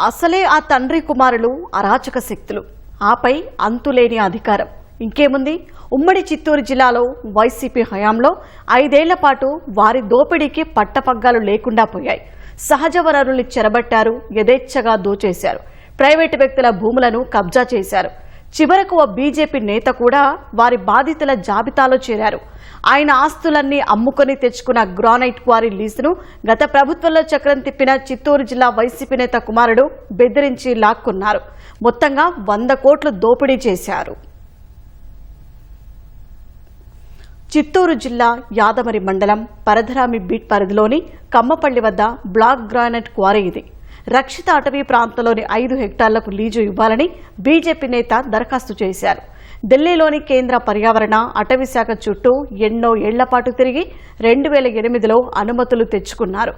అసలే ఆ తండ్రి కుమారులు అరాచక శక్తులు. ఆపై అంతులేని అధికారం. ఇంకేముంది? ఉమ్మడి చిత్తూరు జిల్లాలో వైసీపీ హయాంలో ఐదేళ్ళ పాటు వారి దోపిడీకి పట్టపగ్గాలు లేకుండా పోయాయి. సహజ వనరుల్ని చెరబట్టారు యథేచ్ఛగా దోచేశారు. ప్రైవేటు వ్యక్తుల భూములను కబ్జా చేశారు. చివరకు ఓ బీజేపీ నేత కూడా వారి బాధితుల జాబితాలో చేరారు. ఆయన ఆస్తులన్నీ అమ్ముకొని తెచ్చుకున్న గ్రానైట్ క్వారీ లీజును గత ప్రభుత్వంలో చక్రం తిప్పిన చిత్తూరు జిల్లా వైసీపీ నేత కుమారుడు బెదిరించి లాక్కున్నారు. మొత్తంగా వంద కోట్లు దోపిడీ చేశారు. చిత్తూరు జిల్లా యాదమరి మండలం పరధరామి బీట్ పరిధిలోని కమ్మపల్లి వద్ద బ్లాక్ గ్రానైట్ క్వారీ ఇది. రక్షిత అటవీ ప్రాంతంలోని ఐదు హెక్టార్లకు లీజు ఇవ్వాలని బీజేపీ నేత దరఖాస్తు చేశారు. ఢిల్లీలోని కేంద్ర పర్యావరణ అటవీ శాఖ చుట్టూ ఎన్నో ఏళ్ళపాటు తిరిగి రెండు వేల ఎనిమిదిలో అనుమతులు తెచ్చుకున్నారు.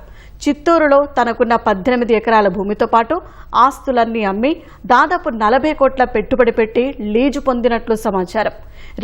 చిత్తూరులో తనకున్న పద్దెనిమిది ఎకరాల భూమితో పాటు ఆస్తులన్నీ అమ్మి దాదాపు నలభై కోట్ల పెట్టుబడి పెట్టి లీజు పొందినట్లు సమాచారం.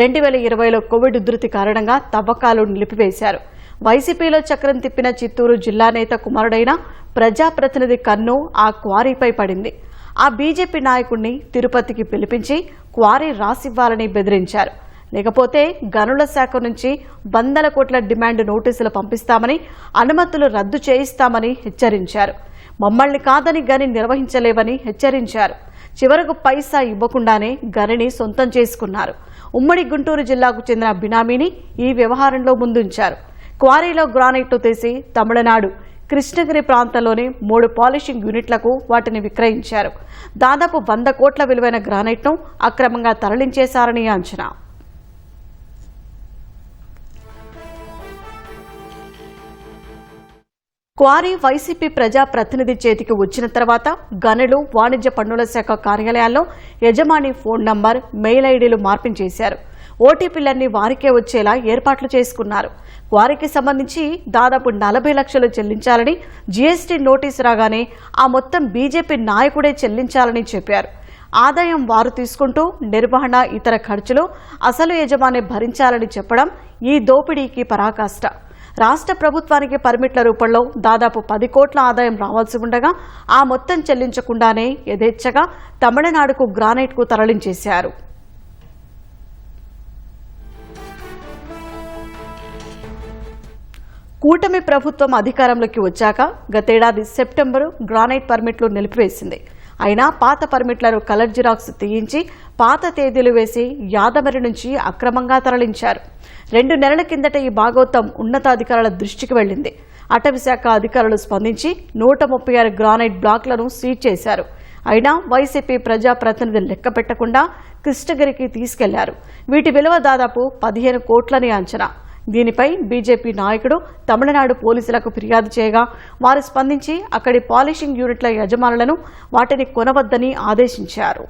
రెండు వేల ఇరవైలో కోవిడ్ ఉధృతి కారణంగా తవ్వకాలు నిలిపివేశారు. వైసీపీలో చక్రం తిప్పిన చిత్తూరు జిల్లా నేత కుమారుడైన ప్రజాప్రతినిధి కన్ను ఆ క్వారీపై పడింది. ఆ బీజేపీ నాయకుణ్ణి తిరుపతికి పిలిపించి క్వారీ రాసివ్వాలని బెదిరించారు. లేకపోతే గనుల శాఖ నుంచి వందల కోట్ల డిమాండ్ నోటీసులు పంపిస్తామని అనుమతులు రద్దు చేయిస్తామని హెచ్చరించారు. మమ్మల్ని కాదని గని నిర్వహించలేవని హెచ్చరించారు. చివరకు పైసా ఇవ్వకుండానే గనిని సొంతం చేసుకున్నారు. ఉమ్మడి గుంటూరు జిల్లాకు చెందిన బినామీని ఈ వ్యవహారంలో ముందుంచారు. క్వారీలో గ్రానైట్ను తీసి తమిళనాడు కృష్ణగిరి ప్రాంతంలోని మూడు పాలిషింగ్ యూనిట్లకు వాటిని విక్రయించారు. దాదాపు వంద కోట్ల విలువైన గ్రానైట్ను అక్రమంగా తరలించేశారని అంచనా. క్వారీ వైసీపీ ప్రజా ప్రతినిధి చేతికి వచ్చిన తర్వాత గనులు వాణిజ్య పన్నుల శాఖ కార్యాలయాల్లో యజమాని ఫోన్ నంబర్ మెయిల్ ఐడీలు మార్పించేశారు. ఓటీపీలన్నీ వారికే వచ్చేలా ఏర్పాట్లు చేసుకున్నారు. వారికి సంబంధించి దాదాపు నలభై లక్షలు చెల్లించాలని జీఎస్టీ నోటీసు రాగానే ఆ మొత్తం బీజేపీ నాయకుడే చెల్లించాలని చెప్పారు. ఆదాయం వారు తీసుకుంటూ నిర్వహణ ఇతర ఖర్చులు అసలు యజమాని భరించాలని చెప్పడం ఈ దోపిడీకి పరాకాష్ట. రాష్ట్ర ప్రభుత్వానికి పర్మిట్ల రూపంలో దాదాపు పది కోట్ల ఆదాయం రావాల్సి ఉండగా ఆ మొత్తం చెల్లించకుండానే యథేచ్ఛగా తమిళనాడుకు గ్రానైట్కు తరలించేశారు. కూటమి ప్రభుత్వం అధికారంలోకి వచ్చాక గతేడాది సెప్టెంబరు గ్రానైట్ పర్మిట్లు నిలిపివేసింది. అయినా పాత పర్మిట్లను కలర్ జిరాక్స్ తీయించి పాత తేదీలు వేసి యాదమరి నుంచి అక్రమంగా తరలించారు. రెండు నెలల కిందట ఈ భాగోతం ఉన్నతాధికారుల దృష్టికి వెళ్ళింది అటవీశాఖ అధికారులు స్పందించి నూట ముప్పై ఆరు గ్రానైట్ బ్లాక్లను సీజ్ చేశారు. అయినా వైసీపీ ప్రజాప్రతినిధులు లెక్క పెట్టకుండా కృష్ణగిరికి తీసుకెళ్ళారు. వీటి విలువ దాదాపు పదిహేను కోట్లని అంచనా. దీనిపై బీజేపీ నాయకుడు తమిళనాడు పోలీసులకు ఫిర్యాదు చేయగా వారు స్పందించి అక్కడి పాలిషింగ్ యూనిట్ల యజమానులను వాటిని కొనవద్దని ఆదేశించారు.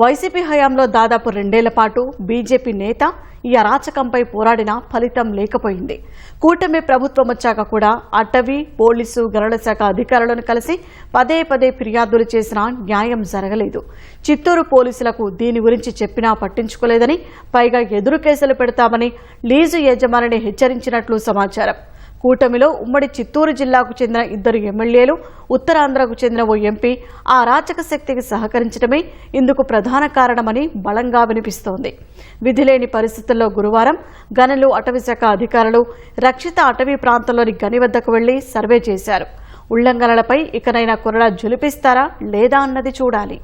వైసీపీ హయాంలో దాదాపు రెండేళ్ళ పాటు బీజేపీ నేత ఈ అరాచకంపై పోరాడినా ఫలితం లేకపోయింది. కూటమి ప్రభుత్వం వచ్చాక కూడా అటవీ పోలీసు గరుడ శాఖ అధికారులను కలిసి పదే పదే ఫిర్యాదులు చేసినా న్యాయం జరగలేదు. చిత్తూరు పోలీసులకు దీని గురించి చెప్పినా పట్టించుకోలేదని పైగా ఎదురు కేసులు పెడతామని లీజు యజమానిని హెచ్చరించినట్లు సమాచారం. కూటమిలో ఉమ్మడి చిత్తూరు జిల్లాకు చెందిన ఇద్దరు ఎమ్మెల్యేలు ఉత్తరాంధ్రకు చెందిన ఓ ఎంపీ ఆ రాచక శక్తికి సహకరించడమే ఇందుకు ప్రధాన కారణమని బలంగా వినిపిస్తోంది. విధిలేని పరిస్థితుల్లో గురువారం గనులు అటవీశాఖ అధికారులు రక్షిత అటవీ ప్రాంతంలోని గని వద్దకు వెళ్ళి సర్వే చేశారు. ఉల్లంఘనలపై ఇకనైనా కొరడా జులిపిస్తారా లేదా అన్నది చూడాలి.